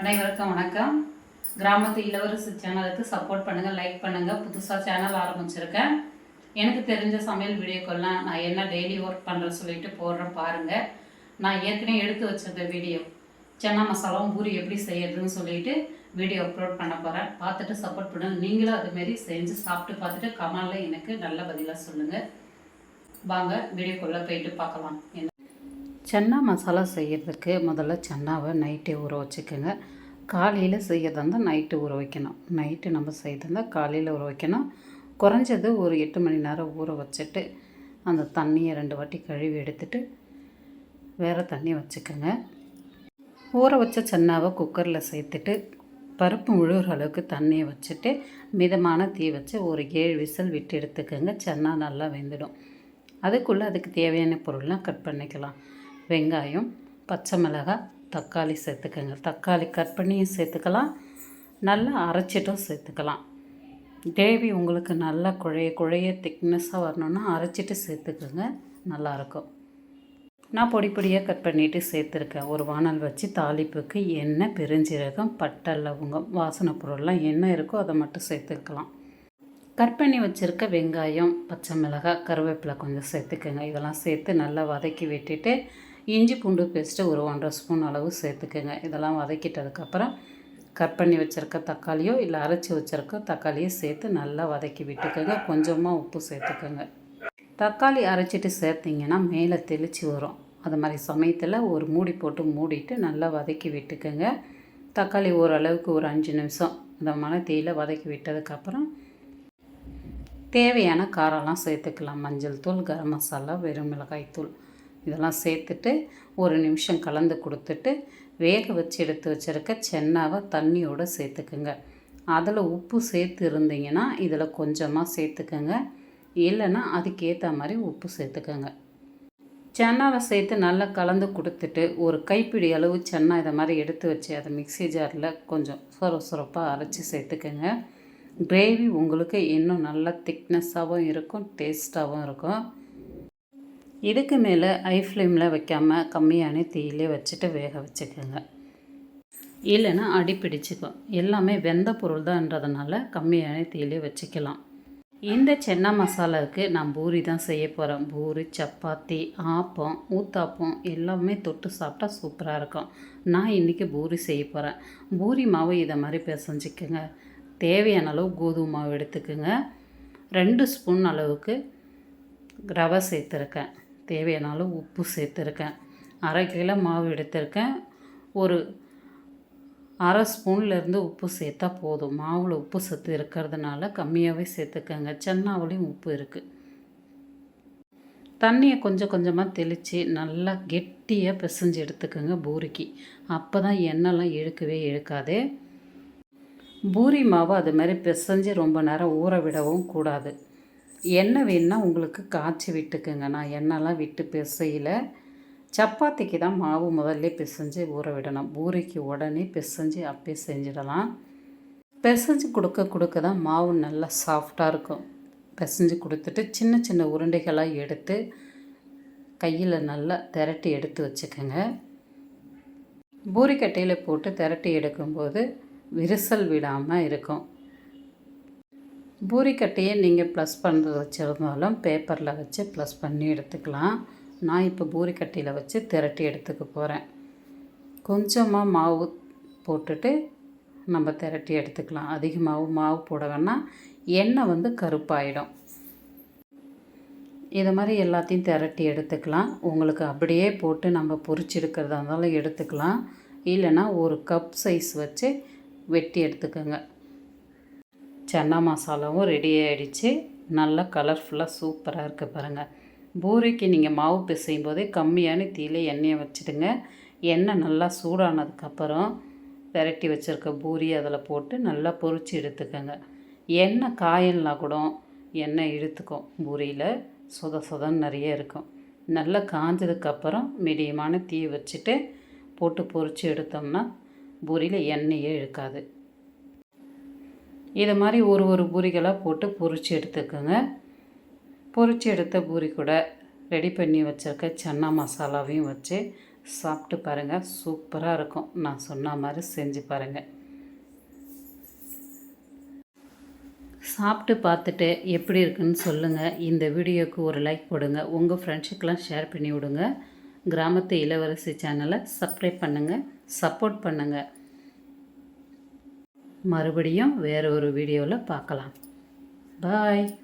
அனைவருக்கும் வணக்கம். கிராமத்து இளவரசு சேனலுக்கு சப்போர்ட் பண்ணுங்கள் லைக் பண்ணுங்கள் புதுசாக சேனல் ஆரம்பிச்சிருக்கேன். எனக்கு தெரிஞ்ச சமையல் வீடியோக்கெல்லாம் நான் என்ன டெய்லி ஒர்க் பண்ணுறேன்னு சொல்லிட்டு போடுறேன் பாருங்கள் நான் ஏற்கனவே எடுத்து வச்சிருந்த வீடியோ சன்னா மசாலாவும் பூரி எப்படி செய்யறதுன்னு சொல்லிட்டு வீடியோ அப்லோட் பண்ண போகிறேன் பார்த்துட்டு சப்போர்ட் பண்ணுங்கள் நீங்களும் அதுமாரி செஞ்சு சாப்பிட்டு பார்த்துட்டு கமெண்டில் எனக்கு நல்ல பதிலாக சொல்லுங்கள் வாங்க வீடியோக்குள்ளே போயிட்டு பார்க்கலாம். என்ன சன்னா மசாலா செய்கிறதுக்கு முதல்ல சன்னாவை நைட்டே ஊற வச்சுக்கோங்க. காலையில் செய்யறதா இருந்தால் நைட்டு ஊற வைக்கணும். நைட்டு நம்ம செய்யறதா காலையில் ஊற வைக்கணும். குறைஞ்சது ஒரு எட்டு மணி நேரம் ஊற வச்சுட்டு அந்த தண்ணியை ரெண்டு வாட்டி கழுவி எடுத்துட்டு வேறு தண்ணி வச்சுக்கோங்க. ஊற வச்ச சன்னாவை குக்கரில் சேர்த்துட்டு பருப்பு முழுகிற அளவுக்கு தண்ணியை வச்சுட்டு மிதமான தீ வச்சு ஒரு ஏழு விசில் விட்டு எடுத்துக்கோங்க. சன்னா நல்லா வெந்துடும். அதுக்குள்ளே அதுக்கு தேவையான பொருள்லாம் கட் பண்ணிக்கலாம். வெங்காயம் பச்சை மிளகாய் தக்காளி சேர்த்துக்கோங்க. தக்காளி கட் பண்ணியும் சேர்த்துக்கலாம். நல்லா அரைச்சிட்டும் சேர்த்துக்கலாம். கிரேவி உங்களுக்கு நல்லா குழைய குழைய திக்னஸாக வரணுன்னா அரைச்சிட்டு சேர்த்துக்கோங்க. நல்லாயிருக்கும். நான் பொடி பொடியாக கட் பண்ணிவிட்டு சேர்த்துருக்கேன். ஒரு வானல் வச்சு தாளிப்புக்கு எண்ணெய் பெருஞ்சீரகம் பட்டை லவங்கம் வாசனை பொருள்லாம் என்ன இருக்கோ அதை மட்டும் சேர்த்துக்கலாம். கட் பண்ணி வச்சுருக்க வெங்காயம் பச்சை மிளகாய் கருவேப்பிலை கொஞ்சம் சேர்த்துக்கோங்க. இதெல்லாம் சேர்த்து நல்லா வதக்கி விட்டுட்டு இஞ்சி பூண்டு பேஸ்ட்டு ஒரு ஒன்றரை ஸ்பூன் அளவு சேர்த்துக்கோங்க. இதெல்லாம் வதக்கிட்டதுக்கப்புறம் கட் பண்ணி வச்சுருக்க தக்காளியோ இல்லை அரைச்சி வச்சுருக்க தக்காளியோ சேர்த்து நல்லா வதக்கி விட்டுக்கோங்க. கொஞ்சமாக உப்பு சேர்த்துக்கோங்க. தக்காளி அரைச்சிட்டு சேர்த்திங்கன்னா மேலே தெளித்து வரும். அது மாதிரி சமயத்தில் ஒரு மூடி போட்டு மூடிட்டு நல்லா வதக்கி விட்டுக்கோங்க. தக்காளி ஓரளவுக்கு ஒரு அஞ்சு நிமிஷம் இந்த மலை தீயில் வதக்கி விட்டதுக்கப்புறம் தேவையான காரம்லாம் சேர்த்துக்கலாம். மஞ்சள் தூள் கரம் மசாலா வெறும் மிளகாய் தூள். இதெல்லாம் சேர்த்துட்டு ஒரு நிமிஷம் கலந்து கொடுத்துட்டு வேக வச்சு எடுத்து வச்சுருக்க சென்னாவை தண்ணியோடு சேர்த்துக்குங்க. அதில் உப்பு சேர்த்து இருந்தீங்கன்னா இதில் கொஞ்சமாக சேர்த்துக்கோங்க. இல்லைன்னா அதுக்கேற்ற மாதிரி உப்பு சேர்த்துக்கோங்க. சென்னாவை சேர்த்து நல்லா கலந்து கொடுத்துட்டு ஒரு கைப்பிடி அளவு சென்னா இதை மாதிரி எடுத்து வச்சு அதை மிக்சி ஜாரில் கொஞ்சம் சொர சொரப்பாக அரைச்சி சேர்த்துக்கோங்க. கிரேவி உங்களுக்கு இன்னும் நல்லா திக்னஸ்ஸாகவும் இருக்கும் டேஸ்ட்டாகவும் இருக்கும். இதுக்கு மேலே ஐ ஃப்ளேமில் வைக்காமல் கம்மியான தீயிலே வச்சுட்டு வேக வச்சுக்கோங்க. இல்லைன்னா அடி பிடிச்சிக்கும். எல்லாமே வெந்த பொருள் தான்ன்றதுனால கம்மியான தீயிலே வச்சுக்கலாம். இந்த சென்னா மசாலாவுக்கு நான் பூரி தான் செய்ய போகிறேன் பூரி சப்பாத்தி ஆப்பம் ஊத்தாப்பம் எல்லாமே தொட்டு சாப்பிட்டா சூப்பராக இருக்கும். நான் இன்றைக்கி பூரி செய்ய போகிறேன் பூரி மாவு இதை மாதிரி பிசைஞ்சிக்கோங்க. தேவையான அளவு கோதுமை மாவு எடுத்துக்கோங்க. ரெண்டு ஸ்பூன் அளவுக்கு ரவை சேர்த்துருக்கேன். தேவையான அளவு உப்பு சேர்த்துருக்கேன். அரை கிலோ மாவு எடுத்திருக்கேன். ஒரு அரை ஸ்பூன்லேருந்து உப்பு சேர்த்தா போதும். மாவில் உப்பு சத்து இருக்கிறதுனால கம்மியாகவே சேர்த்துக்கங்க. சென்னாவிலையும் உப்பு இருக்குது தண்ணியை கொஞ்சம் கொஞ்சமாக தெளித்து நல்லா கெட்டியாக பிசைஞ்சு எடுத்துக்கோங்க பூரிக்கு. அப்போ தான் எண்ணெய்லாம் இழுக்கவே இழுக்காது. பூரி மாவு அது மாதிரி பிசைஞ்சு ரொம்ப நேரம் ஊற விடவும் கூடாது. எண்ணெய் வேணுன்னா உங்களுக்கு காய்ச்சி விட்டுக்குங்க. நான் எண்ணெய்லாம் விட்டு பிசையில். சப்பாத்திக்கு தான் மாவு முதல்ல பிசைஞ்சு ஊற விடணும். பூரிக்கு உடனே பிசைஞ்சு அப்பயே செஞ்சிடலாம். பிசைஞ்சு கொடுக்க கொடுக்க தான் மாவு நல்லா சாஃப்டாக இருக்கும். பிசைஞ்சு கொடுத்துட்டு சின்ன சின்ன உருண்டைகளாக எடுத்து கையில் நல்லா திரட்டி எடுத்து வச்சுக்கோங்க. பூரிக்கட்டையில் போட்டு திரட்டி எடுக்கும்போது விரிசல் விடாமல் இருக்கும். பூரிக்கட்டையை நீங்கள் ப்ளஸ் பண்ணுறது வச்சுருந்தாலும் பேப்பரில் வச்சு ப்ளஸ் பண்ணி எடுத்துக்கலாம். நான் இப்போ பூரிக்கட்டையில் வச்சு திரட்டி எடுத்துக்க போகிறேன். கொஞ்சமாக மாவு போட்டுட்டு நம்ம திரட்டி எடுத்துக்கலாம். அதிகமாகவும் மாவு போட வேணால் எண்ணெய் வந்து கருப்பாயிடும். இதை மாதிரி எல்லாத்தையும் திரட்டி எடுத்துக்கலாம். உங்களுக்கு அப்படியே போட்டு நம்ம பொரிச்சு எடுக்கிறதா இருந்தாலும் எடுத்துக்கலாம். இல்லைன்னா ஒரு கப் சைஸ் வச்சு வெட்டி எடுத்துக்கோங்க. சன்னா மசாலாவும் ரெடி ஆகிடுச்சு நல்லா கலர்ஃபுல்லாக சூப்பராக இருக்குது பாருங்கள் பூரிக்கு நீங்கள் மாவு பிசையும் போதே கம்மியான தீயில் எண்ணெயை வச்சுடுங்க. எண்ணெய் நல்லா சூடானதுக்கப்புறம் விரட்டி வச்சுருக்க பூரி அதில் போட்டு நல்லா பொரித்து எடுத்துக்கோங்க. எண்ணெய் காயல்னா கூட எண்ணெய் இழுத்துக்கும் பூரியில். சொத சொதன்னு நிறைய இருக்கும். நல்லா காஞ்சதுக்கப்புறம் மீடியமான தீ வச்சுட்டு போட்டு பொரித்து எடுத்தோம்னா பூரியில் எண்ணெயே இழுக்காது. இது மாதிரி ஒரு ஒரு பூரிகளாக போட்டு பொரித்து எடுத்துக்கோங்க. பொறிச்சு எடுத்த பூரி கூட ரெடி பண்ணி வச்சுருக்க சன்னா மசாலாவையும் வச்சு சாப்பிட்டு பாருங்கள் சூப்பராக இருக்கும். நான் சொன்ன மாதிரி செஞ்சு பாருங்கள் சாப்பிட்டு பார்த்துட்டு எப்படி இருக்குன்னு சொல்லுங்கள் இந்த வீடியோவுக்கு ஒரு லைக் கொடுங்க. உங்கள் ஃப்ரெண்ட்ஸுக்கெலாம் ஷேர் பண்ணி விடுங்க. கிராமத்து இளவரசி சேனலை சப்ஸ்கிரைப் பண்ணுங்கள் சப்போர்ட் பண்ணுங்கள் மறுபடியும் வேறு ஒரு வீடியோவில் பார்க்கலாம். பாய்.